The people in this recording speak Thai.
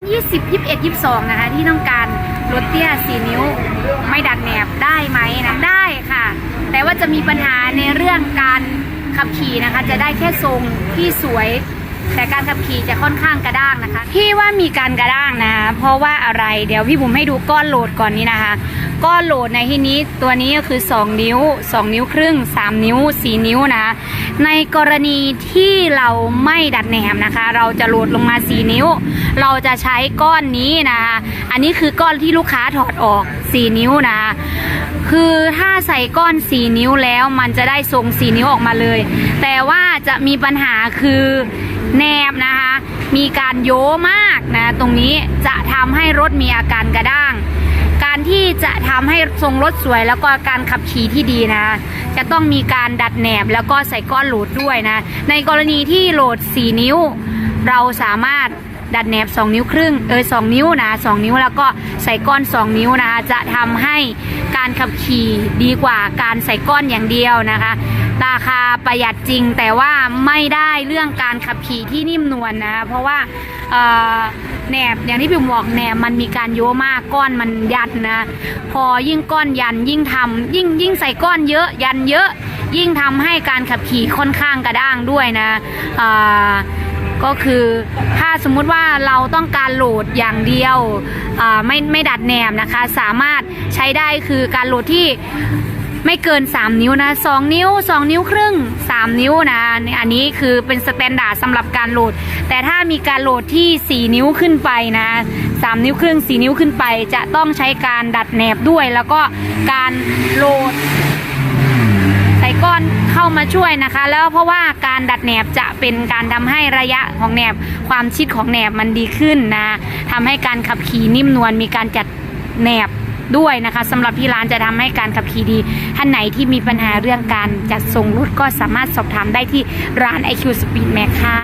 20 21 22 นะคะ ที่ต้องการรถเตี้ย 4 นิ้ว ไม่ดัดแหนบได้ไหมนะ ได้ค่ะ แต่ว่าจะมีปัญหาในเรื่องการขับขี่นะคะ จะได้แค่ทรงที่สวย แต่การขับขี่จะค่อนข้างกระด้างนะคะ ที่ว่ามีการกระด้างนะ เพราะว่าอะไรเดี๋ยวพี่บุ๋มให้ดูก้อนโหลดก่อนนี้นะคะ ก้อนโหลดในที่นี้ตัวนี้ก็คือ 2 นิ้ว 2 นิ้วครึ่ง 3 นิ้ว 4 นิ้วนะ ในกรณีที่เราไม่ดัดแหนมนะคะ เราจะโหลดลงมา 4 นิ้ว เราจะใช้ก้อนนี้นะคะอันนี้คือก้อนที่ลูกค้าถอดออก 4 นิ้วนะคะคือถ้าใส่ก้อน 4 นิ้วแล้วมันจะได้ทรง 4 นิ้วออกมาเลย แต่ว่าจะมีปัญหาคือ แนบนะคะ มีการโยมากนะ ตรงนี้จะทำให้รถมีอาการกระด้าง การที่จะทำให้ทรงรถสวยแล้วก็การขับขี่ที่ดีนะ จะต้องมีการดัดแหนบแล้วก็ใส่ก้อนโหลดด้วยนะ ในกรณีที่โหลด 4 นิ้ว เราสามารถ ดัดแหนบ 2 นิ้วครึ่งเออ2นิ้วนะ2นิ้วแล้วก็ใส่ก้อน 2 นิ้วนะคะจะทำให้การขับขี่ดีกว่าการใส่ก้อนอย่างเดียวนะคะ ราคาประหยัดจริงแต่ว่าไม่ได้เรื่องการขับขี่ที่นิ่มนวลนะคะเพราะว่าแหนบอย่างที่พี่บอกแหนบมันมีการโยมากก้อนมันยันนะ พอยิ่งก้อนยันยิ่งทำยิ่งยิ่งใส่ก้อนเยอะยันเยอะ ยิ่งทำให้การขับขี่ค่อนข้างกระด้างด้วยนะ ก็คือถ้าสมมุติว่าเราต้องการโหลดอย่างเดียวไม่ไม่ดัดแหนบนะคะ สามารถใช้ได้คือการโหลดที่ไม่เกิน 3 นิ้วนะ2นิ้ว 2 นิ้วครึ่ง 3 นิ้วนะ อันนี้คือเป็นสแตนดาร์ดสำหรับการโหลด แต่ถ้ามีการโหลดที่ 4 นิ้วขึ้นไปนะ 3 นิ้วครึ่ง 4 นิ้วขึ้นไป จะต้องใช้การดัดแหนบด้วย แล้วก็การโหลด มาช่วยนะคะ แล้วเพราะว่าการดัดแหนบจะเป็นการทำให้ระยะของแหนบความชิดของแหนบมันดีขึ้นนะทำให้การขับขี่นิ่มนวลมีการจัดแหนบด้วยนะคะสำหรับที่ร้านจะทำให้การขับขี่ดี ท่านไหนที่มีปัญหาเรื่องการจัดส่งรถก็สามารถสอบถามได้ที่ร้าน IQ Speed Max ค่ะ